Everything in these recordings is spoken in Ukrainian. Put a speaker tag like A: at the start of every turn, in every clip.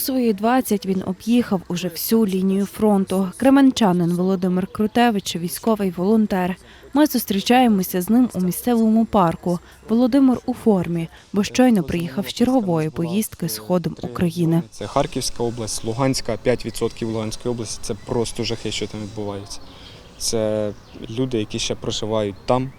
A: Свої 20 він об'їхав уже всю лінію фронту. Кременчанин Володимир Крутевич, військовий волонтер. Ми зустрічаємося з ним у місцевому парку. Володимир у формі, бо щойно приїхав з чергової поїздки сходом України.
B: Це Харківська область, Луганська, 5% Луганської області. Це просто жахи, що там відбувається. Це люди, які ще проживають там,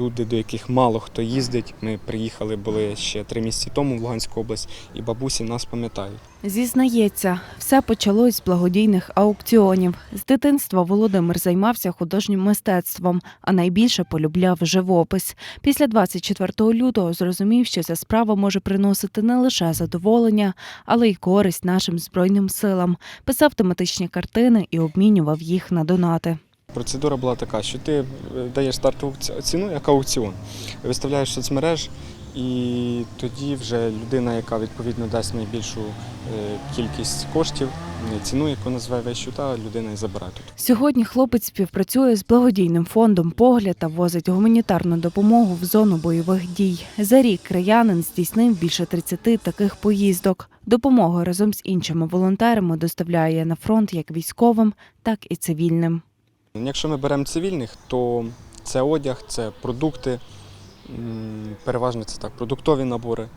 B: люди, до яких мало хто їздить. Ми приїхали, були ще три місяці тому в Луганську область, і бабусі нас пам'ятають.
A: Зізнається, все почалось з благодійних аукціонів. З дитинства Володимир займався художнім мистецтвом, а найбільше полюбляв живопис. Після 24 лютого зрозумів, що ця справа може приносити не лише задоволення, але й користь нашим збройним силам. Писав тематичні картини і обмінював їх на донати.
B: Процедура була така, що ти е, даєш стартову ціну як аукціон, виставляєш соцмереж, і тоді вже людина, яка відповідно дасть найбільшу е, кількість коштів, е, ціну, яку назве вещу, та людина і забирає тут.
A: Сьогодні хлопець співпрацює з благодійним фондом Погляд та возить гуманітарну допомогу в зону бойових дій. За рік краянин здійснив більше 30 таких поїздок. Допомогу разом з іншими волонтерами доставляє на фронт як військовим, так і цивільним.
B: Якщо ми беремо цивільних, то це одяг, це продукти, переважно це так, продуктові набори.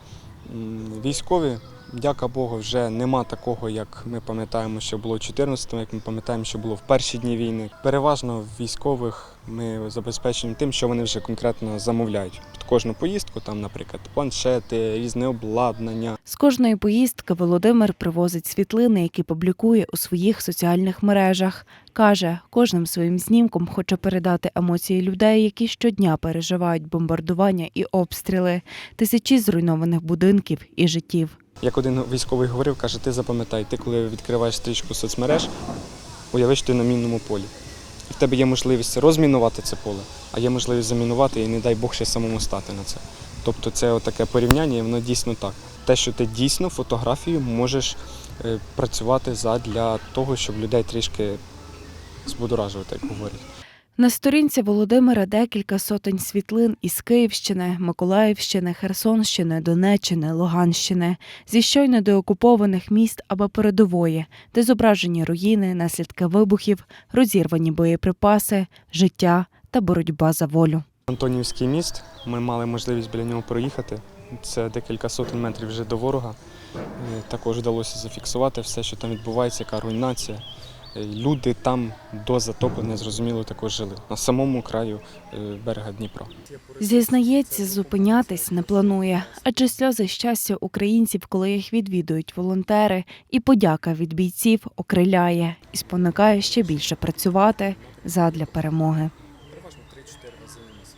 B: Військові, дяка Богу, вже нема такого, як ми пам'ятаємо, що було 14-му, як ми пам'ятаємо, що було в перші дні війни. Переважно військових ми забезпечуємо тим, що вони вже конкретно замовляють. Під кожну поїздку, там, наприклад, планшети, різне обладнання,
A: З кожної поїздки Володимир привозить світлини, які публікує у своїх соціальних мережах. Каже, кожним своїм знімком хоче передати емоції людей, які щодня переживають бомбардування і обстріли, тисячі зруйнованих будинків і життів.
B: Як один військовий говорив, каже, ти запам'ятай, ти коли відкриваєш стрічку соцмереж, уяви, що ти на мінному полі. І в тебе є можливість розмінувати це поле, а є можливість замінувати і не дай Бог ще самому стати на це. Тобто це таке порівняння, і воно дійсно так. Те, що ти дійсно фотографією можеш е, працювати задля того, щоб людей трішки збудоражувати, як говорять.
A: На сторінці Володимира декілька сотень світлин із Київщини, Миколаївщини, Херсонщини, Донеччини, Луганщини, зі щойно деокупованих міст або передової, де зображені руїни, наслідки вибухів, розірвані боєприпаси, життя та боротьба за волю.
B: Антонівський міст, ми мали можливість біля нього проїхати. Це декілька сотень метрів вже до ворога. Е, Також вдалося зафіксувати все, що там відбувається, яка руйнація. Люди там до затоплення, зрозуміло, також жили на самому краю е, берега Дніпра.
A: Зізнається, зупинятись не планує, адже сльози щастя українців, коли їх відвідують волонтери, і подяка від бійців окриляє і спонукає ще більше працювати задля перемоги.